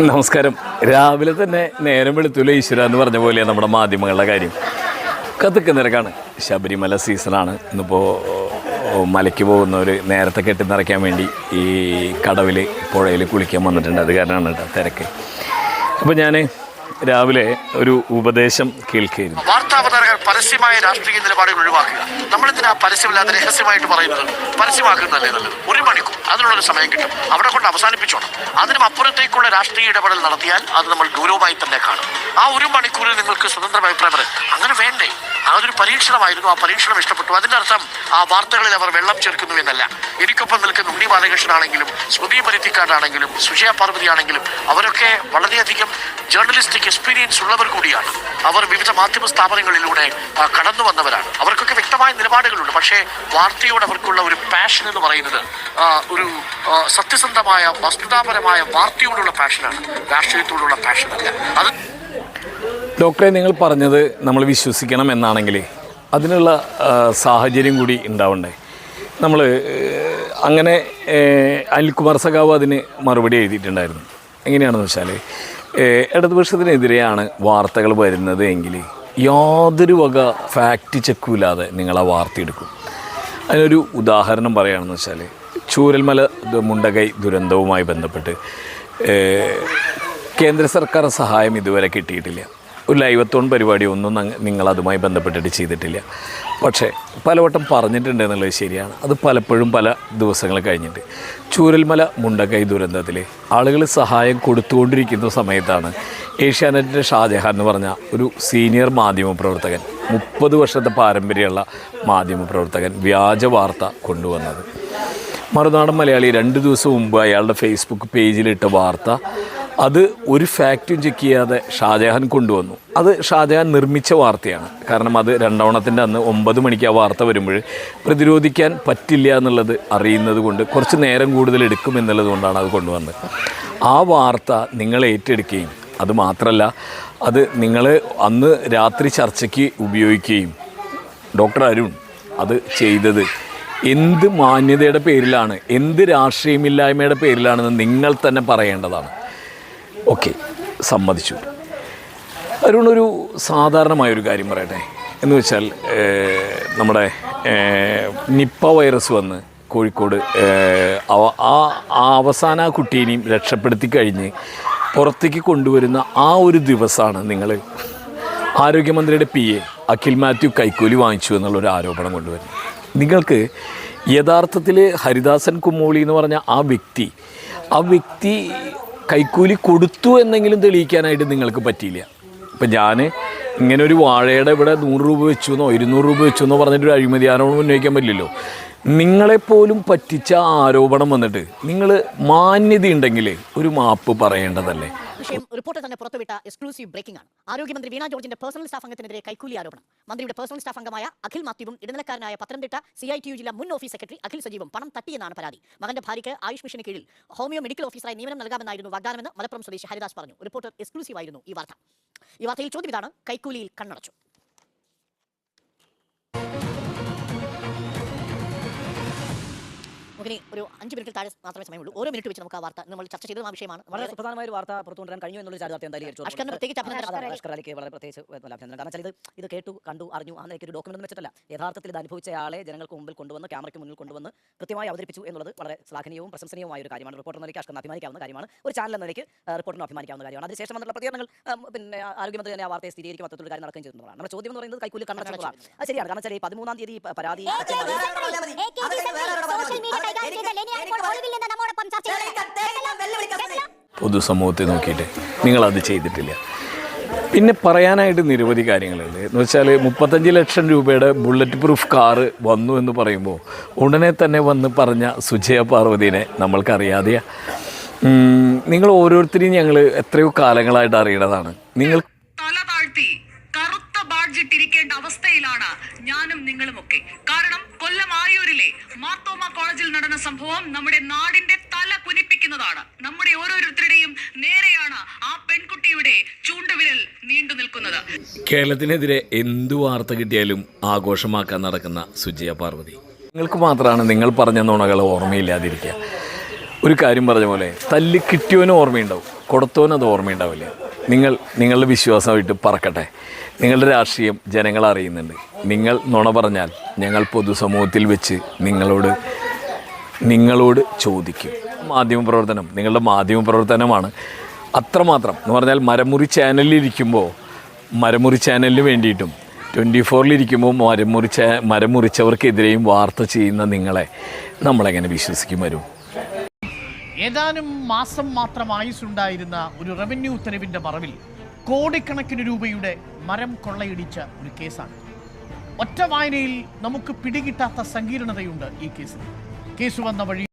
നമസ്കാരം. രാവിലെ തന്നെ നേരം വെളുത്തൂല ഈശ്വര എന്ന് പറഞ്ഞ പോലെ നമ്മുടെ മാധ്യമങ്ങളുടെ കാര്യം. കത്തിക്ക് നിരക്കാണ്. ശബരിമല സീസണാണ്. ഇന്നിപ്പോൾ മലയ്ക്ക് പോകുന്നവർ നേരത്തെ കെട്ടി നിറയ്ക്കാൻ വേണ്ടി ഈ കടവിൽ പുഴയിൽ കുളിക്കാൻ വന്നിട്ടുണ്ട്. അത് കാരണമാണ് കേട്ടോ തിരക്ക്. അപ്പോൾ ഞാൻ രാവിലെ ഒരു ഉപദേശം കേൾക്കുകയായിരുന്നു. പരസ്യമായ രാഷ്ട്രീയ നിലപാടുകൾ ഒഴിവാക്കുക. നമ്മളെന്തിനാ പരസ്യമില്ലാതെ രഹസ്യമായിട്ട് പറയുന്നത് പരസ്യമാക്കുന്നതല്ലേ നല്ലത്? ഒരു മണിക്കൂർ. അതിനുള്ളൊരു സമയം കിട്ടും. അവിടെ കൊണ്ട് അവസാനിപ്പിച്ചോണം. അതിനും അപ്പുറത്തേക്കുള്ള രാഷ്ട്രീയ ഇടപെടൽ നടത്തിയാൽ അത് നമ്മൾ ഗൗരവമായി തന്നെ കാണും. ആ ഒരു മണിക്കൂറിൽ നിങ്ങൾക്ക് സ്വതന്ത്ര അഭിപ്രായം അങ്ങനെ വേണ്ടേ? അതൊരു പരീക്ഷണമായിരുന്നു. ആ പരീക്ഷണം ഇഷ്ടപ്പെട്ടു. അതിന്റെ അർത്ഥം ആ വാർത്തകളിൽ അവർ വെള്ളം ചേർക്കുന്നു എന്നല്ല. എനിക്കൊപ്പം നിൽക്കുന്ന ഉണ്ണി ബാലകൃഷ്ണനാണെങ്കിലും സ്മൃതി പരിധിക്കാടാണെങ്കിലും സുജയ പാർവതി ആണെങ്കിലും അവരൊക്കെ വളരെയധികം ജേർണലിസ്റ്റിക് എക്സ്പീരിയൻസ് ഉള്ളവർ കൂടിയാണ്. അവർ വിവിധ മാധ്യമ സ്ഥാപനങ്ങളിലൂടെ കടന്നു വന്നവരാണ് അവർക്കൊക്കെ വ്യക്തമായ നിലപാടുകളുണ്ട്. പക്ഷേ വാർത്തയോട് അവർക്കുള്ള ഒരു പാഷൻ എന്ന് പറയുന്നത് ഒരു സത്യസന്ധമായ വസ്തുതാപരമായ വാർത്തയോടുള്ള പാഷനാണ് രാഷ്ട്രീയത്തോടുള്ള പാഷനല്ല അത് ഡോക്ടറെ നിങ്ങൾ പറഞ്ഞത് നമ്മൾ വിശ്വസിക്കണം എന്നാണെങ്കിൽ അതിനുള്ള സാഹചര്യം കൂടി ഉണ്ടാവണ്ടേ. നമ്മൾ അങ്ങനെ അനിൽ അനിൽകുമാർ സഖാവ് അതിന് മറുപടി എഴുതിയിട്ടുണ്ടായിരുന്നു. എങ്ങനെയാണെന്ന് വെച്ചാൽ ഇടതുപക്ഷത്തിനെതിരെയാണ് വാർത്തകൾ വരുന്നത് എങ്കിൽ യാതൊരു വക ഫാക്റ്റ് ചെക്കുമില്ലാതെ നിങ്ങൾ ആ വാർത്ത എടുക്കും. അതിനൊരു ഉദാഹരണം പറയുകയാണെന്ന് വെച്ചാൽ ചൂരൽമല മുണ്ടകൈ ദുരന്തവുമായി ബന്ധപ്പെട്ട് കേന്ദ്ര സർക്കാർ സഹായം ഇതുവരെ കിട്ടിയിട്ടില്ല. ഒരു ലൈവത്തോൺ പരിപാടി ഒന്നും നിങ്ങൾ അതുമായി ബന്ധപ്പെട്ടിട്ട് ചെയ്തിട്ടില്ല. പക്ഷേ പലവട്ടം പറഞ്ഞിട്ടുണ്ട് എന്നുള്ളത് ശരിയാണ്. അത് പലപ്പോഴും പല ദിവസങ്ങൾ കഴിഞ്ഞിട്ട്. ചൂരൽമല മുണ്ടക്കൈ ദുരന്തത്തിൽ ആളുകൾ സഹായം കൊടുത്തുകൊണ്ടിരിക്കുന്ന സമയത്താണ് ഏഷ്യാനെറ്റിന്റെ ഷാജഹാൻ എന്ന് പറഞ്ഞ ഒരു സീനിയർ മാധ്യമ പ്രവർത്തകൻ മുപ്പത് വർഷത്തെ പാരമ്പര്യമുള്ള മാധ്യമ പ്രവർത്തകൻ വ്യാജ വാർത്ത കൊണ്ടുവന്നത്. മറുനാടൻ മലയാളി രണ്ട് ദിവസം മുമ്പ് അയാളുടെ ഫേസ്ബുക്ക് പേജിലിട്ട വാർത്ത അത് ഒരു ഫാക്റ്റും ചെക്ക് ചെയ്യാതെ ഷാജഹാൻ കൊണ്ടുവന്നു. അത് ഷാജഹാൻ നിർമ്മിച്ച വാർത്തയാണ്. കാരണം അത് രണ്ടോണത്തിന്റെ അന്ന് ഒമ്പത് മണിക്ക് ആ വാർത്ത വരുമ്പോൾ പ്രതിരോധിക്കാൻ പറ്റില്ല എന്നുള്ളത് അറിയുന്നത് കൊണ്ട് കുറച്ച് നേരം കൂടുതൽ എടുക്കും എന്നുള്ളത് കൊണ്ടാണ് അത് കൊണ്ടുവന്നത്. ആ വാർത്ത നിങ്ങൾ ഏറ്റെടുക്കുകയും അത് മാത്രമല്ല അത് നിങ്ങൾ അന്ന് രാത്രി ചർച്ചയ്ക്ക് ഉപയോഗിക്കുകയും ഡോക്ടർ അരുൺ അത് ചെയ്തത് എന്ത് മാന്യതയുടെ പേരിലാണ് എന്ത് രാഷ്ട്രീയമില്ലായ്മയുടെ പേരിലാണെന്ന് നിങ്ങൾ തന്നെ പറയേണ്ടതാണ്. ഓക്കെ സമ്മതിച്ചു. അരുൺ ഒരു സാധാരണമായൊരു കാര്യം പറയട്ടെ. എന്ന് വെച്ചാൽ നമ്മുടെ നിപ്പ വൈറസ് വന്ന് കോഴിക്കോട് ആ അവസാന കുട്ടീനെയും രക്ഷപ്പെടുത്തി കഴിഞ്ഞ് പുറത്തേക്ക് കൊണ്ടുവരുന്ന ആ ഒരു ദിവസമാണ് നിങ്ങൾ ആരോഗ്യമന്ത്രിയുടെ പി എ അഖിൽ മാത്യു കൈക്കൂലി വാങ്ങിച്ചു എന്നുള്ളൊരു ആരോപണം കൊണ്ടുവരുന്നത്. നിങ്ങൾക്ക് യഥാർത്ഥത്തിൽ ഹരിദാസൻ കുമ്മോളി എന്ന് പറഞ്ഞ ആ വ്യക്തി ആ വ്യക്തി കൈക്കൂലി കൊടുത്തു എന്നെങ്കിലും തെളിയിക്കാനായിട്ട് നിങ്ങൾക്ക് പറ്റിയില്ല. ഇപ്പം ഞാൻ ഇങ്ങനെ ഒരു വാഴയുടെ ഇവിടെ നൂറ് രൂപ വെച്ചു എന്നോ ഇരുന്നൂറ് രൂപ വെച്ചു എന്നോ പറഞ്ഞിട്ട് ഒരു അഴിമതി ആരോടും ഉന്നയിക്കാൻ പറ്റില്ലല്ലോ. നിങ്ങളെപ്പോലും പറ്റിച്ച ആരോപണം വന്നിട്ട് നിങ്ങൾ മാന്യതയുണ്ടെങ്കിൽ ഒരു മാപ്പ് പറയേണ്ടതല്ലേ? വിഷയം റിപ്പോർട്ടർ തന്നെ പുറത്തുവിട്ട എക്സ്ക്ലൂസീവ് ബ്രേക്കിംഗ് ആണ്. ആരോഗ്യമന്ത്രി വീണ ജോർജിന്റെ പേഴ്സണൽ സ്റ്റാഫ് അംഗത്തിനെതിരെ കൈക്കൂലി ആരോപണം. മന്ത്രിയുടെ പേഴ്സണൽ സ്റ്റാഫ് അംഗമായ അഖിൽ മാത്യുവും ഇടനിലക്കാരനായ Pathanamthitta C I T U ജില്ലാ മുൻ ഓഫീസ് സെക്രട്ടറി അഖിൽ സജീവും പണം തട്ടിയെന്നാണ് പരാതി. മകന്റെ ഭാര്യയ്ക്ക് ആയുഷ് മിഷന് കീഴിൽ ഹോമിയോ മെഡിക്കൽ ഓഫീസറായി നിയമനം നൽകാമെന്നായിരുന്നു വാഗ്ദാനമെന്ന് മലപ്പുറം സ്വദേശി ഹരിദാസ് പറഞ്ഞു. റിപ്പോർട്ടർ എക്സ്ക്ലൂസീവ് ആയിരുന്നു ഈ വാർത്ത. ഈ വാർത്തയിൽ ചോദ്യം ഇതാണ് കൈക്കൂലിയിൽ കണ്ണടച്ചു. നമുക്കിനി ഒരു അഞ്ച് മിനിറ്റിൽ താഴെ മാത്രമേ സമയമുള്ളൂ. ഓരോ മിനിറ്റ് വെച്ച് നമുക്ക് ആ വാർത്ത നമ്മൾ ചർച്ച ചെയ്തത് ആ വിഷയമാണ്. വളരെ സുപ്രധാനമായ ഒരു വാർത്ത പുറത്തുകൊണ്ടുവരാൻ കഴിഞ്ഞു എന്നുള്ള ചാരിതാർത്ഥ്യം എന്തായാലും അഷ്കറിന് പ്രത്യേകിച്ച് അഭിനന്ദനം. അതെ, അഷ്കർ അലിക്ക് വളരെ പ്രത്യേകിച്ച് അഭിനന്ദനം. കാരണം വെച്ചാൽ ഇത് ഇത് കേട്ടു കണ്ടു അറിഞ്ഞു ആ നിലയ്ക്ക് ഒരു ഡോക്യുമെന്റ് വെച്ചിട്ടല്ല. യഥാർത്ഥത്തിൽ ഇത് അനുഭവിച്ച ആളെ ജനങ്ങൾക്ക് മുമ്പിൽ കൊണ്ടുവന്ന് ക്യാമറയ്ക്ക് മുന്നിൽ കൊണ്ടുവന്ന് കൃത്യമായി അവതരിപ്പിച്ചു എന്നുള്ളത് വളരെ ശ്ലാഘനീയവും പ്രശംസനീയവുമായ ഒരു കാര്യമാണ്. റിപ്പോർട്ടർ നിലയ്ക്ക് അഷ്കറിന് അഭിമാനിക്കാവുന്ന കാര്യമാണ്. ഒരു ചാനൽ എന്ന നിലയ്ക്ക് റിപ്പോർട്ടറിന് അഭിമാനിക്കാവുന്ന കാര്യമാണ്. അതിനുശേഷം വന്നിട്ടുള്ള പ്രതികരണങ്ങൾ പിന്നെ ആരോഗ്യമന്ത്രി തന്നെ ആ വാർത്തയെ സ്ഥിരീകരിക്കും. മൊത്തത്തിൽ കാര്യം നടക്കുകയും ചെയ്യുന്നതാണ് നമ്മുടെ ചോദ്യം എന്ന് പറയുന്നത് കൈക്കൂലി കണ്ണടച്ചുള്ളതാണ് അത് ശരിയാണ്. കാരണം വെച്ചാൽ ഈ പതിമൂന്നാം തീയതി ഈ പ- പരാതി പൊതുസമൂഹത്തെ നോക്കിയിട്ട് നിങ്ങളത് ചെയ്തിട്ടില്ല. പിന്നെ പറയാനായിട്ട് നിരവധി കാര്യങ്ങളുണ്ട്. എന്ന് വെച്ചാൽ മുപ്പത്തഞ്ച് ലക്ഷം രൂപയുടെ ബുള്ളറ്റ് പ്രൂഫ് കാറ് വന്നു എന്ന് പറയുമ്പോൾ ഉടനെ തന്നെ വന്ന് പറഞ്ഞ സുജയ പാർവതീനെ നമ്മൾക്കറിയാതെയാ. നിങ്ങൾ ഓരോരുത്തരെയും ഞങ്ങൾ എത്രയോ കാലങ്ങളായിട്ട് അറിയണതാണ്. നിങ്ങൾ നിങ്ങളുമൊക്കെ കാരണം കൊല്ലം ആയൂരിലെ മാർത്തോമ കോളേജിൽ നടന്ന സംഭവം നമ്മുടെ നാടിന്റെ തല കുനിപ്പിക്കുന്നതാണ്. നമ്മുടെ ഓരോരുത്തരുടെയും നേരെയാണ് ആ പെൺകുട്ടിയുടെ ചൂണ്ടുവിരൽ നീണ്ടു നിൽക്കുന്നത്. കേരളത്തിനെതിരെ എന്തു വാർത്ത കിട്ടിയാലും ആഘോഷമാക്കാൻ നടക്കുന്ന സുജയ പാർവതി. നിങ്ങൾക്ക് മാത്രമാണ് നിങ്ങൾ പറഞ്ഞ നുണകൾ ഓർമ്മയില്ലാതിരിക്കുക. ഒരു കാര്യം പറഞ്ഞ പോലെ തല്ലി കിട്ടിയവനും ഓർമ്മയുണ്ടാവും കൊടുത്തവനും അത് ഓർമ്മയുണ്ടാവില്ല. നിങ്ങൾ നിങ്ങളുടെ വിശ്വാസമായിട്ട് പറക്കട്ടെ. നിങ്ങളുടെ രാഷ്ട്രീയം ജനങ്ങൾ അറിയുന്നുണ്ട്. നിങ്ങൾ നുണ പറഞ്ഞാൽ ഞങ്ങൾ പൊതുസമൂഹത്തിൽ വെച്ച് നിങ്ങളോട് നിങ്ങളോട് ചോദിക്കും. മാധ്യമപ്രവർത്തനം നിങ്ങളുടെ മാധ്യമപ്രവർത്തനമാണ് അത്രമാത്രം. എന്ന് പറഞ്ഞാൽ മരമുറി ചാനലിലിരിക്കുമ്പോൾ മരമുറി ചാനലിന് വേണ്ടിയിട്ടും ട്വന്റി ഫോറിലിരിക്കുമ്പോൾ മരമുറി ചാ മരമുറിച്ചവർക്കെതിരെയും വാർത്ത ചെയ്യുന്ന നിങ്ങളെ നമ്മളെങ്ങനെ വിശ്വസിക്കും വരും? ഏതാനും മാസം മാത്രം ആയുസ്സുണ്ടായിരുന്ന ഒരു റവന്യൂ ഉത്തരവിന്റെ മറവിൽ കോടിക്കണക്കിന് രൂപയുടെ മരം കൊള്ളയിടിച്ച ഒരു കേസാണ്. ഒറ്റ വായനയിൽ നമുക്ക് പിടികിട്ടാത്ത സങ്കീർണതയുണ്ട് ഈ കേസിൽ കേസ് വന്ന വഴി